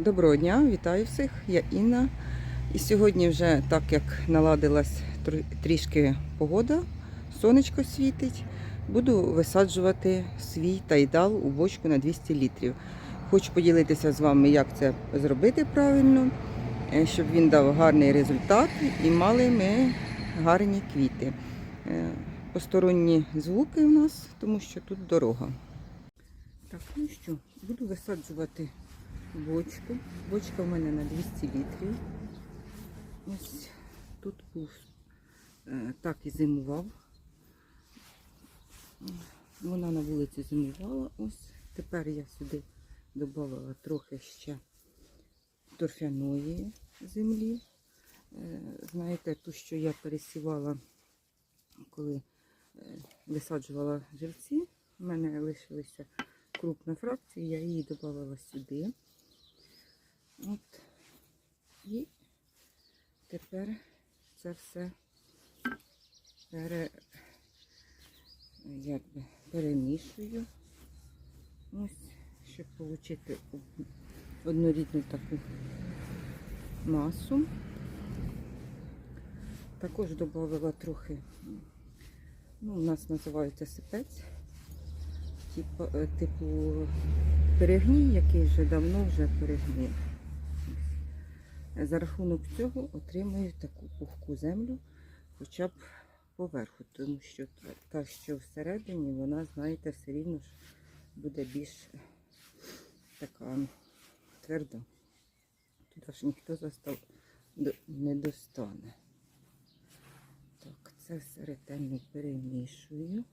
Доброго дня, вітаю всіх. Я Інна. І сьогодні вже так як наладилась трішки погода, сонечко світить, буду висаджувати свій тайдал у бочку на 200 літрів. Хочу поділитися з вами, як це зробити правильно, е, щоб він дав гарний результат і мали ми гарні квіти. Е, Посторонні звуки у нас, тому що тут дорога. Так, ну що, буду висаджувати бочку. Бочка в мене на 200 літрів. Ось тут був е, так і зимував. Вона на вулиці зимувала. Ось тепер я сюди додала трохи ще торфяної землі. Е, Знаєте, ту, що я пересівала, коли е, висаджувала живці, в мене лишилися крупна фракція, я її додавала сюди. От. І тепер це все пере, якби, перемішую. Ось, щоб отримати однорідну таку масу. Також додала трохи, ну, у нас називається сипець, типу, е, типу перегній, який вже давно вже перегнив. За рахунок цього отримую таку пухку землю, хоча б поверху, тому що та- що всередині, вона, знаєте, все рівно ж буде більш така тверда. Туди ж ніхто застав не достане. Так, це все ретельно перемішую.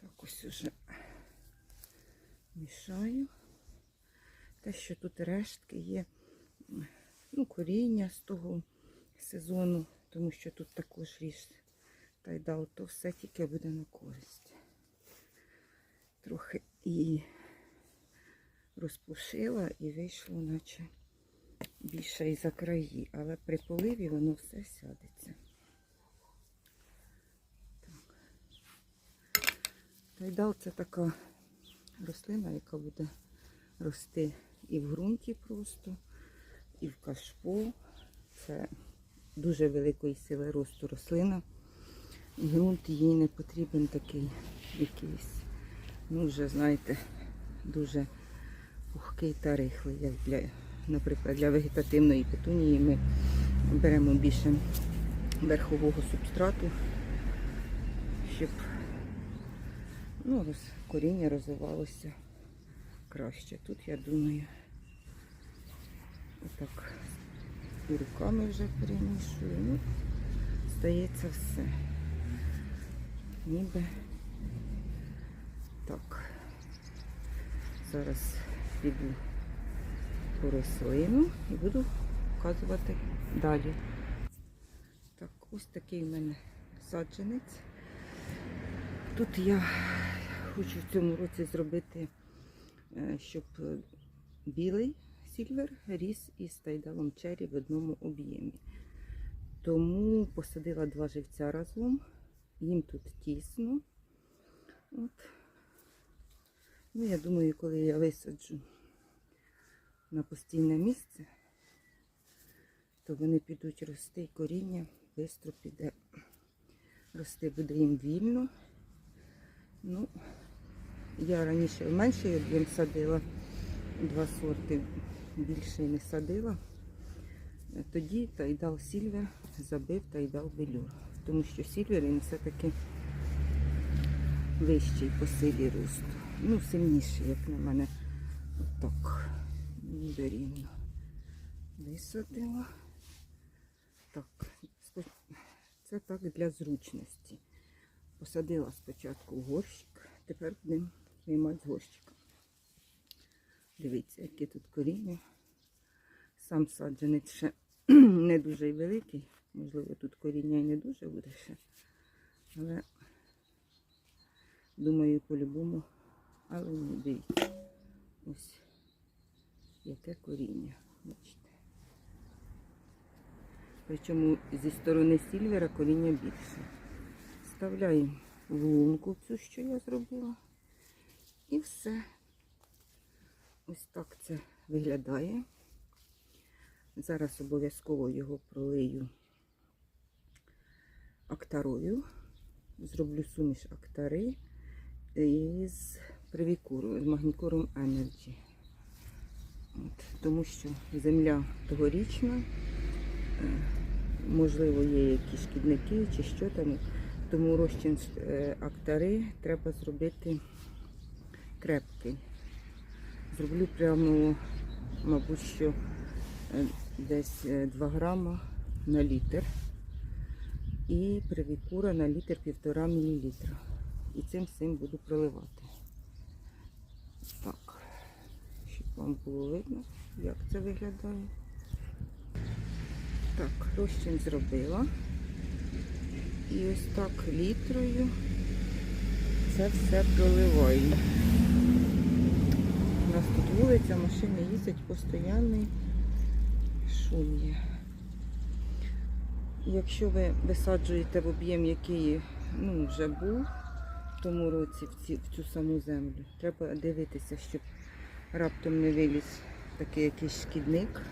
Так, ось уже мішаю. Те, що тут рештки є, ну, коріння з того сезону, тому що тут також ріж тайдал, то все тільки буде на користь. Трохи і розпушила і вийшло, наче більше і за краї, але при поливі воно все сядеться. Тайдал це така рослина, яка буде рости і в ґрунті просто, і в кашпо. Це дуже великої сили росту рослина. Ґрунт їй не потрібен такий якийсь, ну вже знаєте, дуже пухкий та рихлий, як для, наприклад, для вегетативної петунії ми беремо більше верхового субстрату, щоб ну, коріння розвивалося краще. Тут, я думаю, отак і руками вже перемішую. Ну, стається все. Ніби так. Зараз піду по рослину і буду показувати далі. Так, ось такий в мене саджанець. Тут я хочу в цьому році зробити щоб е, білий сільвер ріс із тайдалом чері в одному об'ємі. Тому посадила два живця разом. Їм тут тісно. От. Ну, я думаю, коли я висаджу на постійне місце, то вони підуть рости і коріння швидко піде рости, буде їм вільно. Ну, я раніше менший об'єм садила, два сорти більше не садила. Тоді тайдал сільвер забив тайдал белюр. Тому що сільвер він все-таки вищий по силі росту. Ну, сильніший, як на мене. Отак. Ніби рівно. Висадила. Так, це так для зручності. Посадила спочатку горщик, тепер будемо виймати з. Дивіться, яке тут коріння. Сам саджанець ще не дуже великий. Можливо, тут коріння і не дуже буде ще. Але думаю, по-любому. Але не дивіться. Ось яке коріння. Бачите. Причому зі сторони сільвера коріння більше. Вставляємо в лунку цю, що я зробила. І все. Ось так це виглядає. Зараз обов'язково його пролию актарою. Зроблю суміш актари із привікуру, з магнікуром Energy. От, тому що земля тогорічна, е, можливо, є якісь шкідники чи що там. Тому розчин е, актари треба зробити крепкий. Зроблю прямо, мабуть, що е, десь е, 2 грама на літр. І привікура на літр півтора мілілітра. І цим всім буду проливати. Так, щоб вам було видно, як це виглядає. Так, розчин зробила. І ось так літрою це все проливаю. Нас тут вулиця, машини їздять, постійний шум є. Якщо ви висаджуєте в об'єм, який ну, вже був в тому році в, ці, в цю саму землю, треба дивитися, щоб раптом не виліз такий якийсь шкідник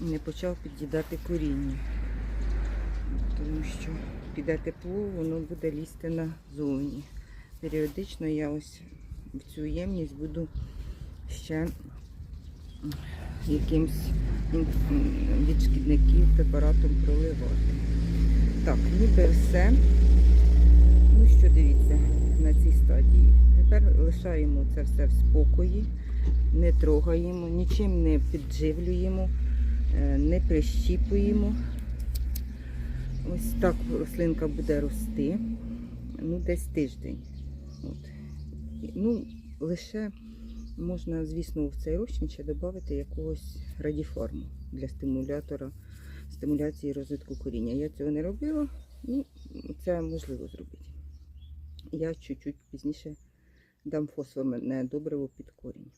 і не почав під'їдати коріння. Тому що піде тепло, воно буде лізти назовні. Періодично я ось в цю ємність буду ще якимсь від шкідників препаратом проливати. Так, ніби все. Ну що, дивіться, на цій стадії. Тепер лишаємо це все в спокої, не трогаємо, нічим не підживлюємо, е, не прищіпуємо. Ось так рослинка буде рости, ну десь тиждень. От. Ну, лише можна, звісно, в цей розчин ще додати якогось радіформу для стимулятора, стимуляції розвитку коріння. Я цього не робила, ну, це можливо зробити. Я чуть-чуть пізніше дам фосфорне добриво під корінь.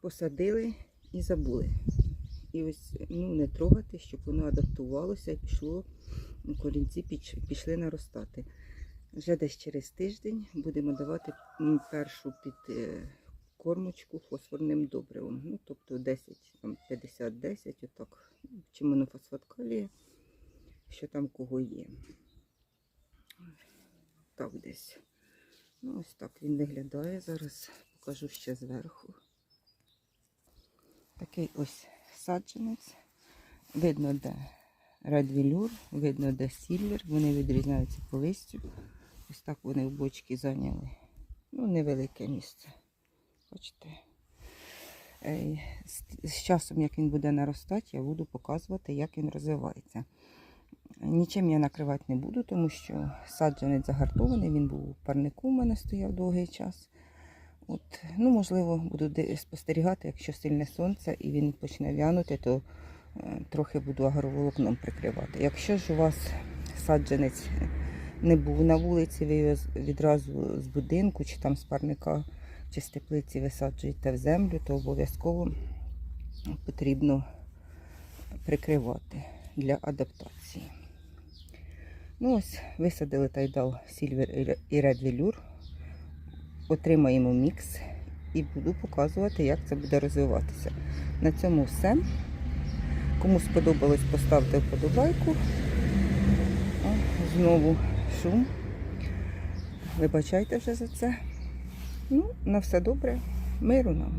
Посадили і забули. І ось ну, не трогати, щоб воно адаптувалося і пішло, корінці пішли наростати. Вже десь через тиждень будемо давати першу під е, кормочку фосфорним добривом. Ну, тобто 10, там 50-10, отак. Чи монофосфат калія, що там кого є. Так десь. Ну, ось так він виглядає. Зараз покажу ще зверху. Такий ось саджанець. Видно, де редвілюр, видно, де сіллер. Вони відрізняються по листю. Ось так вони в бочки зайняли. Ну, невелике місце. Бачите. З часом, як він буде наростати, я буду показувати, як він розвивається. Нічим я накривати не буду, тому що саджанець загартований, він був у парнику, у мене стояв довгий час. От, ну, можливо, буду спостерігати, якщо сильне сонце і він почне вянути, то е, трохи буду агроволокном прикривати. Якщо ж у вас саджанець не був на вулиці, ви його відразу з будинку чи там з парника чи з теплиці висаджуєте в землю, то обов'язково потрібно прикривати для адаптації. Ну ось, висадили тайдал Сільвер і Red Velour. Отримаємо мікс і буду показувати, як це буде розвиватися. На цьому все. Кому сподобалось, поставте вподобайку. Знову шум. Вибачайте вже за це. Ну, на все добре. Миру нам.